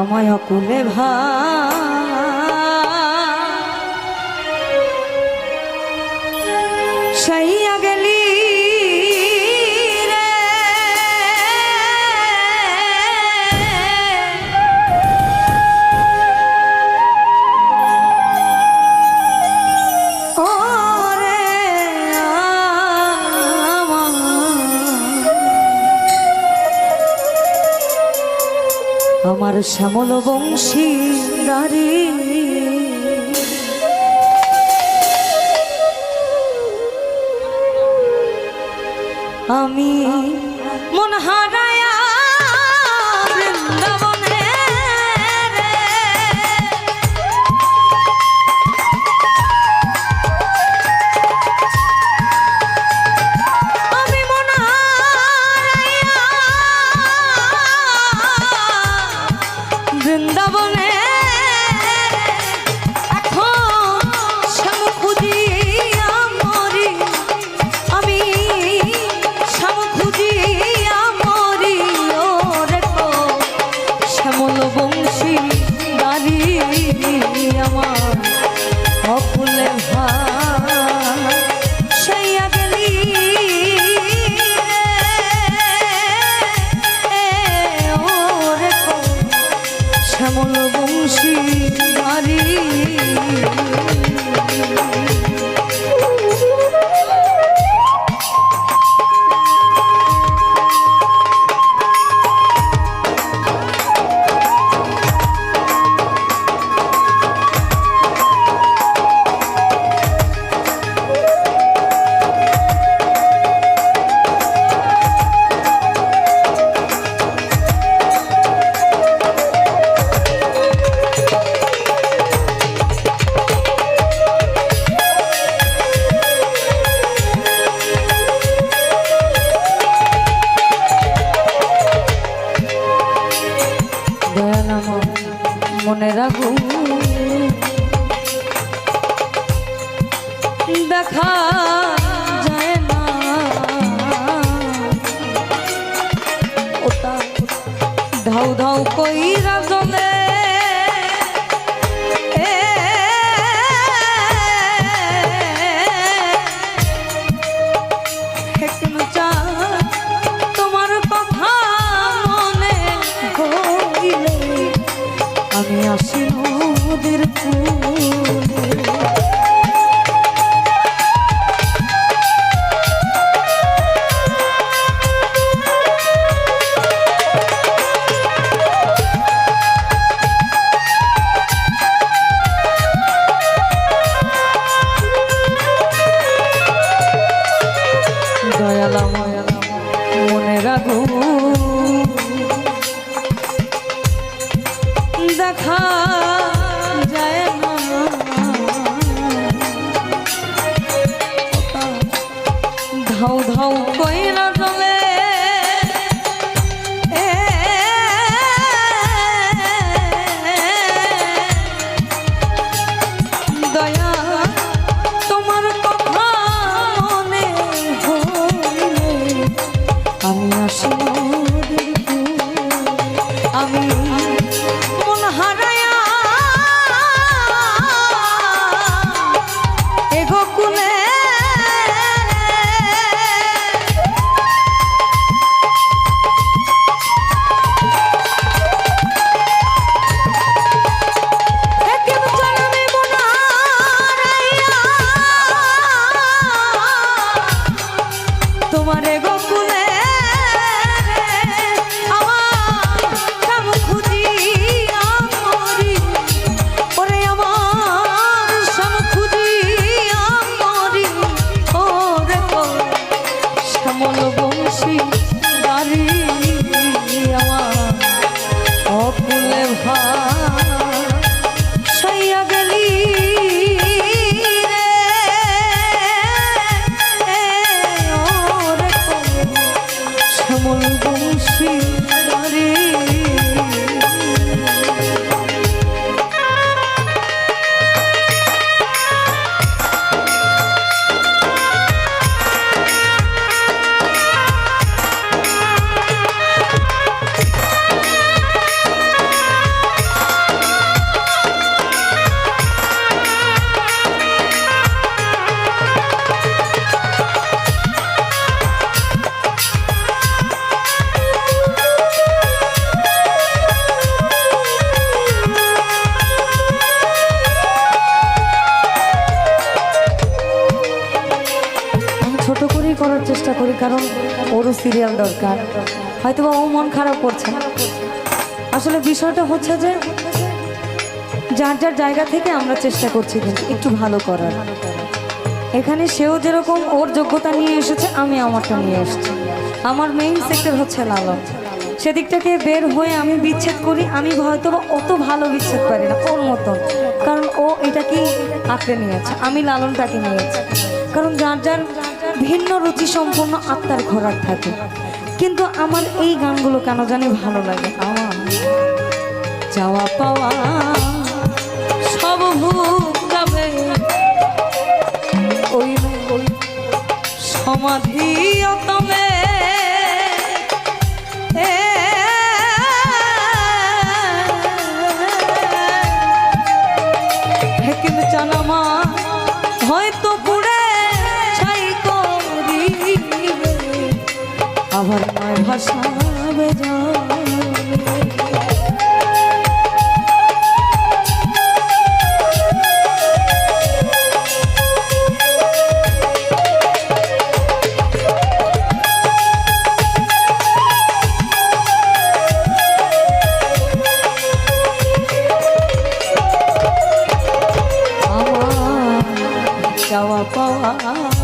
আমায় অকুলে ভা। সেই শ্যামল বংশী নারী। দয়া মনে রাখু দেখা যায় না। ওটা ধাউ ধাউ কইরা hold, hold, hold. চেষ্টা করি, কারণ ওরও সিরিয়াল দরকার। হয়তো বা ও মন খারাপ করছে। আসলে বিষয়টা হচ্ছে যে, যার যার জায়গা থেকে আমরা চেষ্টা করছি একটু ভালো করার। এখানে সেও যেরকম ওর যোগ্যতা নিয়ে এসেছে, আমি আমারটা নিয়ে এসেছি। আমার মেইন সেক্টর হচ্ছে লালন। সেদিকটাকে বের হয়ে আমি বিচ্ছেদ করি, আমি হয়তো অত ভালো বিচ্ছেদ পারি না, ওর মতন। কারণ ও এটাকেই আঁকড়ে নিয়েছে, আমি লালনটাকে নিয়েছি। কারণ যার যার ভিন্ন রুচি সম্পন্ন আত্মার ঘোরার থাকে। কিন্তু আমার এই গানগুলো কেন জানি ভালো লাগে? আমার যাওয়া পাওয়া, সব ভুক যাবে। ওই সমাধি অতমে আমার চাওয়া পাওয়া